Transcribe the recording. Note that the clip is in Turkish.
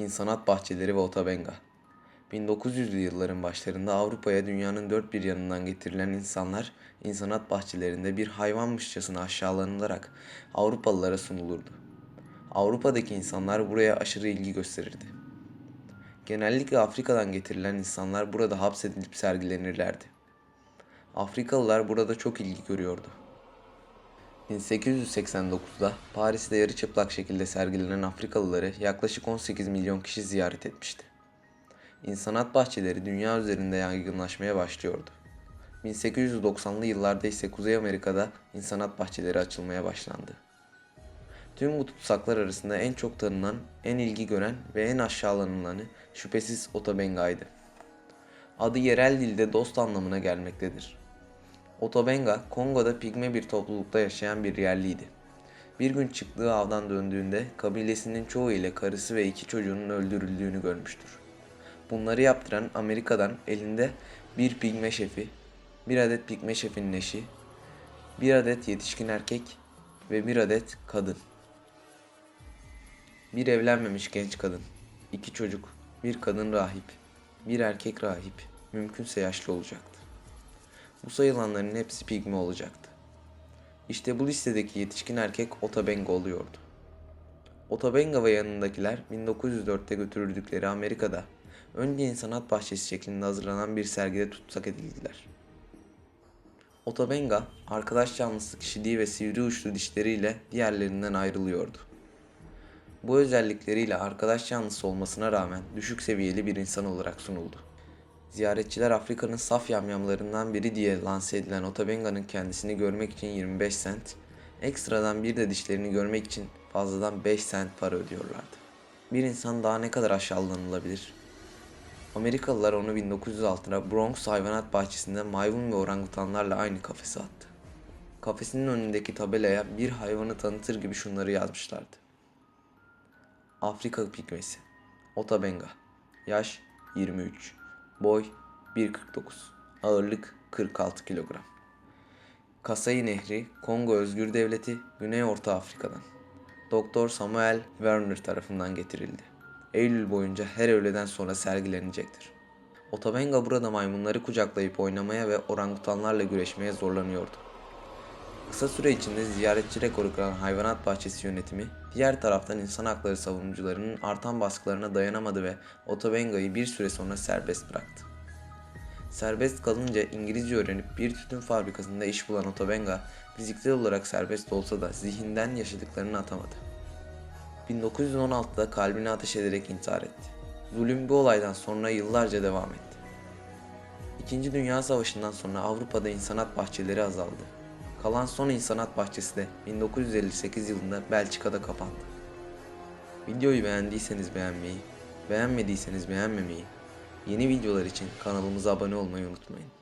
İnsanat bahçeleri ve otobenga. 1900'lü yılların başlarında Avrupa'ya dünyanın dört bir yanından getirilen insanlar insanat bahçelerinde bir hayvanmışçasına aşağılanılarak Avrupalılara sunulurdu. Avrupa'daki insanlar buraya aşırı ilgi gösterirdi. Genellikle Afrika'dan getirilen insanlar burada hapsedilip sergilenirlerdi. Afrikalılar burada çok ilgi görüyordu. 1889'da Paris'te yarı çıplak şekilde sergilenen Afrikalıları yaklaşık 18 milyon kişi ziyaret etmişti. İnsanat bahçeleri dünya üzerinde yaygınlaşmaya başlıyordu. 1890'lı yıllarda ise Kuzey Amerika'da insanat bahçeleri açılmaya başlandı. Tüm bu tutsaklar arasında en çok tanınan, en ilgi gören ve en aşağılanılanı şüphesiz Otobenga'ydı. Adı yerel dilde dost anlamına gelmektedir. Otobenga, Kongo'da pigme bir toplulukta yaşayan bir yerliydi. Bir gün çıktığı avdan döndüğünde kabilesinin çoğu ile karısı ve iki çocuğunun öldürüldüğünü görmüştür. Bunları yaptıran Amerika'dan elinde bir pigme şefi, bir adet pigme şefinin eşi, bir adet yetişkin erkek ve bir adet kadın. Bir evlenmemiş genç kadın, iki çocuk, bir kadın rahip, bir erkek rahip, mümkünse yaşlı olacaktı. Bu sayılanların hepsi pigme olacaktı. İşte bu listedeki yetişkin erkek Otabenga oluyordu. Otabenga ve yanındakiler 1904'te götürüldükleri Amerika'da önce insanat bahçesi şeklinde hazırlanan bir sergide tutsak edildiler. Otabenga, arkadaş canlısı kişiliği ve sivri uçlu dişleriyle diğerlerinden ayrılıyordu. Bu özellikleriyle arkadaş canlısı olmasına rağmen düşük seviyeli bir insan olarak sunuldu. Ziyaretçiler Afrika'nın saf yamyamlarından biri diye lanse edilen Otabenga'nın kendisini görmek için 25 sent, ekstradan bir de dişlerini görmek için fazladan 5 sent para ödüyorlardı. Bir insan daha ne kadar aşağılanılabilir? Amerikalılar onu 1906'da Bronx hayvanat bahçesinde maymun ve orangutanlarla aynı kafese attı. Kafesinin önündeki tabelaya bir hayvanı tanıtır gibi şunları yazmışlardı. Afrika pigmesi. Otabenga. Yaş 23. Boy 1.49. Ağırlık 46 kilogram. Kasai Nehri, Kongo Özgür Devleti, Güney Orta Afrika'dan. Doktor Samuel Werner tarafından getirildi. Eylül boyunca her öğleden sonra sergilenecektir. Otabenga burada maymunları kucaklayıp oynamaya ve orangutanlarla güreşmeye zorlanıyordu. Kısa süre içinde ziyaretçi rekoru kıran hayvanat bahçesi yönetimi, diğer taraftan insan hakları savunucularının artan baskılarına dayanamadı ve Otobenga'yı bir süre sonra serbest bıraktı. Serbest kalınca İngilizce öğrenip bir tütün fabrikasında iş bulan Otobenga, fiziksel olarak serbest olsa da zihinden yaşadıklarını atamadı. 1916'da kalbini ateş ederek intihar etti. Zulüm bu olaydan sonra yıllarca devam etti. İkinci Dünya Savaşı'ndan sonra Avrupa'da insanat bahçeleri azaldı. Kalan son insanat bahçesi de 1958 yılında Belçika'da kapandı. Videoyu beğendiyseniz beğenmeyi, beğenmediyseniz beğenmemeyi, yeni videolar için kanalımıza abone olmayı unutmayın.